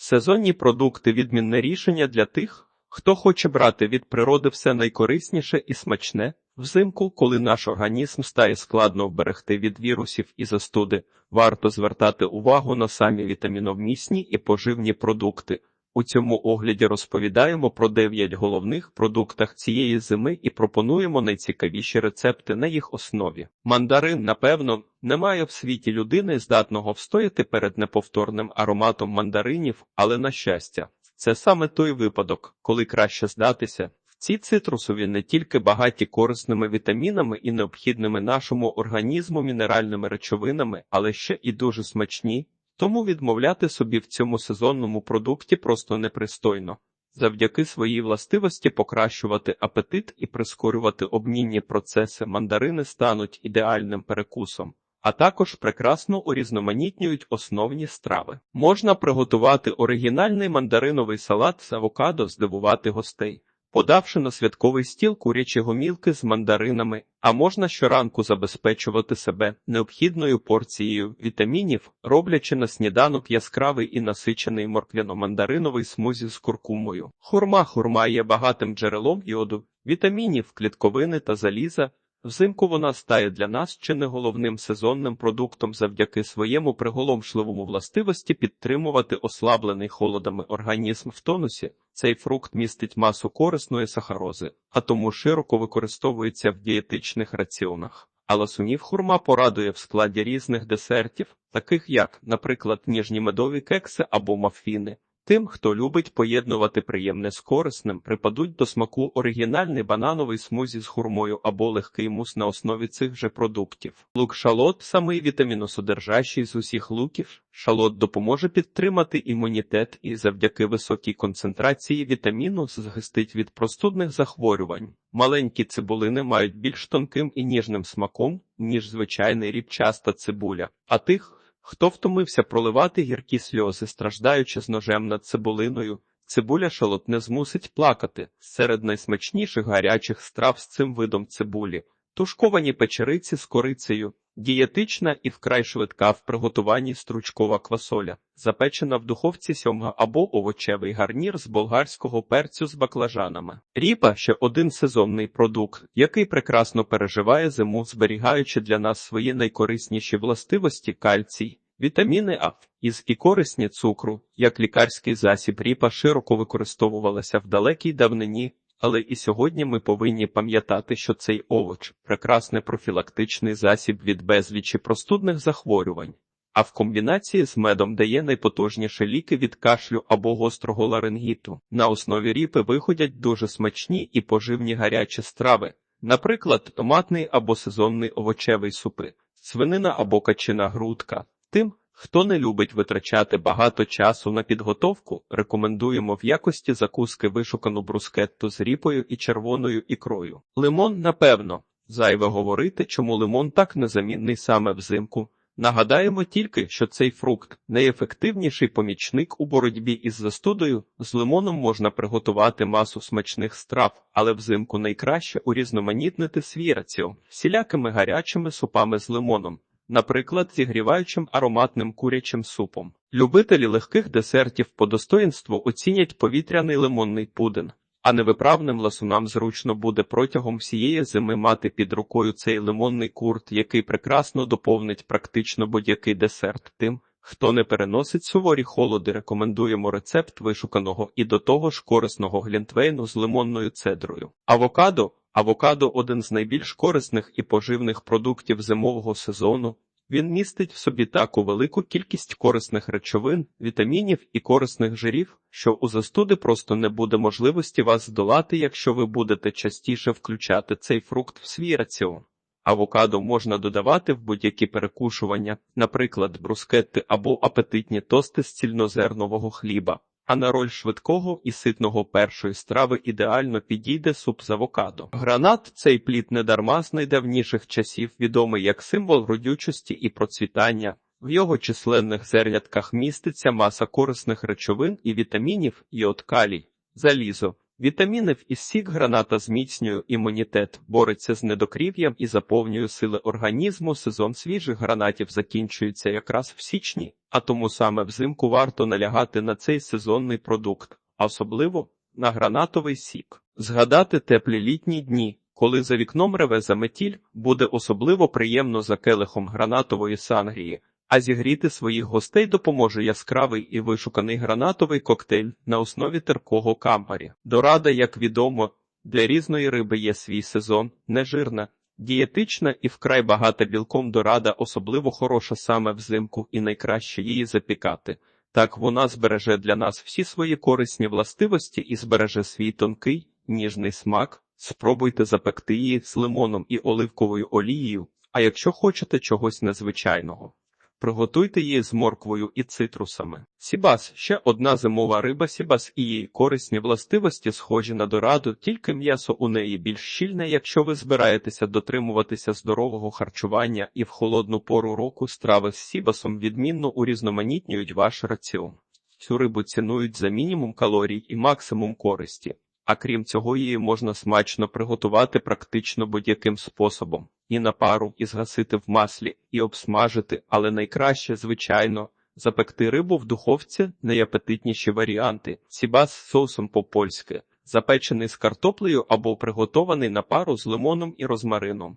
Сезонні продукти відмінне рішення для тих, хто хоче брати від природи все найкорисніше і смачне. Взимку, коли наш організм стає складно вберегти від вірусів і застуди, варто звертати увагу на самі вітаміновмісні і поживні продукти. У цьому огляді розповідаємо про 9 головних продуктах цієї зими і пропонуємо найцікавіші рецепти на їх основі. Мандарин, напевно, немає в світі людини, здатного встояти перед неповторним ароматом мандаринів, але на щастя, це саме той випадок, коли краще здатися. Ці цитрусові не тільки багаті корисними вітамінами і необхідними нашому організму мінеральними речовинами, але ще і дуже смачні. Тому відмовляти собі в цьому сезонному продукті просто непристойно. Завдяки своїй властивості покращувати апетит і прискорювати обмінні процеси мандарини стануть ідеальним перекусом, а також прекрасно урізноманітнюють основні страви. Можна приготувати оригінальний мандариновий салат з авокадо, здивувати гостей. Подавши на святковий стіл курячі гомілки з мандаринами, а можна щоранку забезпечувати себе необхідною порцією вітамінів, роблячи на сніданок яскравий і насичений морквяно-мандариновий смузі з куркумою. Хурма хурма є багатим джерелом йоду, вітамінів, клітковини та заліза. Взимку вона стає для нас чи не головним сезонним продуктом завдяки своєму приголомшливому властивості підтримувати ослаблений холодами організм в тонусі. Цей фрукт містить масу корисної сахарози, а тому широко використовується в дієтичних раціонах. А ласунів хурма порадує в складі різних десертів, таких як, наприклад, ніжні медові кекси або мафіни. Тим, хто любить поєднувати приємне з корисним, припадуть до смаку оригінальний банановий смузі з хурмою або легкий мус на основі цих же продуктів. Лук шалот самий вітаміносодержащий з усіх луків. Шалот допоможе підтримати імунітет і завдяки високій концентрації вітаміну захистить від простудних захворювань. Маленькі цибулини мають більш тонким і ніжним смаком, ніж звичайний рібчаста цибуля, а тих, Хто втомився проливати гіркі сльози, страждаючи з ножем над цибулиною, цибуля шалот не змусить плакати. Серед найсмачніших гарячих страв з цим видом цибулі, тушковані печериці з корицею, дієтична і вкрай швидка в приготуванні стручкова квасоля, запечена в духовці сьомга або овочевий гарнір з болгарського перцю з баклажанами. Ріпа ще один сезонний продукт, який прекрасно переживає зиму, зберігаючи для нас свої найкорисніші властивості кальцій. Вітаміни А із і корисні цукру, як лікарський засіб ріпа широко використовувалася в далекій давнині, але і сьогодні ми повинні пам'ятати, що цей овоч прекрасний профілактичний засіб від безлічі простудних захворювань, а в комбінації з медом дає найпотужніші ліки від кашлю або гострого ларингіту. На основі ріпи виходять дуже смачні і поживні гарячі страви, наприклад, томатний або сезонний овочевий супи, свинина або качина грудка. Тим, Хто не любить витрачати багато часу на підготовку, рекомендуємо в якості закуски вишукану брускетту з ріпою і червоною ікрою. Лимон, напевно, зайве говорити, чому лимон так незамінний саме взимку. Нагадаємо тільки, що цей фрукт найефективніший помічник у боротьбі із застудою. З лимоном можна приготувати масу смачних страв, але взимку найкраще урізноманітнити свій раціон всілякими гарячими супами з лимоном наприклад, зігріваючим ароматним курячим супом. Любителі легких десертів по достоїнству оцінять повітряний лимонний пудин, а невиправним ласунам зручно буде протягом всієї зими мати під рукою цей лимонний курт, який прекрасно доповнить практично будь-який десерт. Тим, хто не переносить суворі холоди, рекомендуємо рецепт вишуканого і до того ж корисного глінтвейну з лимонною цедрою. Авокадо Авокадо один з найбільш корисних і поживних продуктів зимового сезону. Він містить в собі таку велику кількість корисних речовин, вітамінів і корисних жирів, що у застуди просто не буде можливості вас здолати, якщо ви будете частіше включати цей фрукт в свій раціон. Авокадо можна додавати в будь-які перекушування, наприклад, брускетти або апетитні тости з цільнозернового хліба. А на роль швидкого і ситного першої страви ідеально підійде суп з авокадо. Гранат цей плід недарма з найдавніших часів відомий як символ родючості і процвітання. В його численних зернятках міститься маса корисних речовин і вітамінів, і от калій, залізо, Вітаміни в із сік граната зміцнює імунітет, бореться з недокрів'ям і заповнює сили організму. Сезон свіжих гранатів закінчується якраз в січні, а тому саме взимку варто налягати на цей сезонний продукт, а особливо на гранатовий сік. Згадати теплі літні дні, коли за вікном реве заметіль, буде особливо приємно за келихом гранатової сангрії, а зігріти своїх гостей допоможе яскравий і вишуканий гранатовий коктейль на основі терпкого кампарі. Дорада, як відомо, для різної риби є свій сезон, нежирна, дієтична і вкрай багата білком дорада, особливо хороша саме взимку, і найкраще її запікати. Так вона збереже для нас всі свої корисні властивості і збереже свій тонкий, ніжний смак. Спробуйте запекти її з лимоном і оливковою олією, а якщо хочете чогось незвичайного. Приготуйте її з морквою і цитрусами. Сібас ще одна зимова риба сібас і її корисні властивості схожі на дораду, тільки м'ясо у неї більш щільне, якщо ви збираєтеся дотримуватися здорового харчування і в холодну пору року страви з сібасом відмінно урізноманітнюють ваш раціон. Цю рибу цінують за мінімум калорій і максимум користі. А крім цього, її можна смачно приготувати практично будь-яким способом. І на пару, і згасити в маслі, і обсмажити, але найкраще, звичайно, запекти рибу в духовці найапетитніші варіанти. Сібас з соусом по-польськи, запечений з картоплею або приготований на пару з лимоном і розмарином.